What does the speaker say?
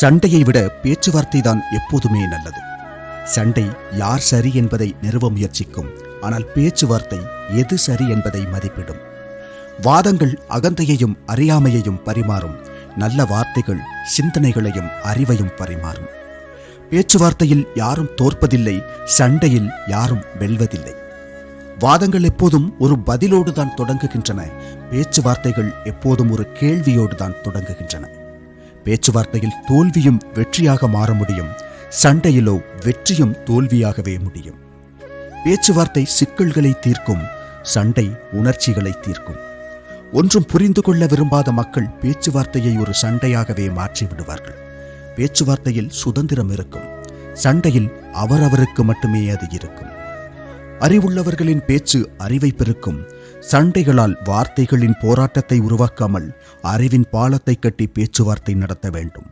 சண்டையை விட பேச்சுவார்த்தை தான் எப்போதுமே நல்லது. சண்டை யார் சரி என்பதை நிறுவ முயற்சிக்கும் ஆனால் பேச்சுவார்த்தை எது சரி என்பதை மதிப்பிடும். வாதங்கள் அகந்தையையும் அறியாமையையும் பரிமாறும் நல்ல வார்த்தைகள் சிந்தனைகளையும் அறிவையும் பரிமாறும். பேச்சுவார்த்தையில் யாரும் தோற்பதில்லை சண்டையில் யாரும் வெல்வதில்லை. வாதங்கள் எப்போதும் ஒரு பதிலோடு தான் தொடங்குகின்றன பேச்சுவார்த்தைகள் எப்போதும் ஒரு கேள்வியோடு தான் தொடங்குகின்றன. பேச்சுவார்த்தையில் தோல்வியும் வெற்றியாக மாற முடியும். சண்டையிலோ வெற்றியும் தோல்வியாகவே முடியும். பேச்சுவார்த்தை சிக்கல்களை தீர்க்கும் சண்டை உணர்ச்சிகளை தீர்க்கும். ஒன்றும் புரிந்து கொள்ள விரும்பாத மக்கள் பேச்சுவார்த்தையை ஒரு சண்டையாகவே மாற்றிவிடுவார்கள். பேச்சுவார்த்தையில் சுதந்திரம் இருக்கும். சண்டையில் அவரவருக்கு மட்டுமே அது இருக்கும். அறிவுள்ளவர்களின் பேச்சு அறிவை பெருக்கும். சண்டைகளால் வார்த்தைகளின் போராட்டத்தை உருவாக்காமல் அறிவின் பாலத்தை கட்டி பேச்சுவார்த்தை நடத்த வேண்டும்.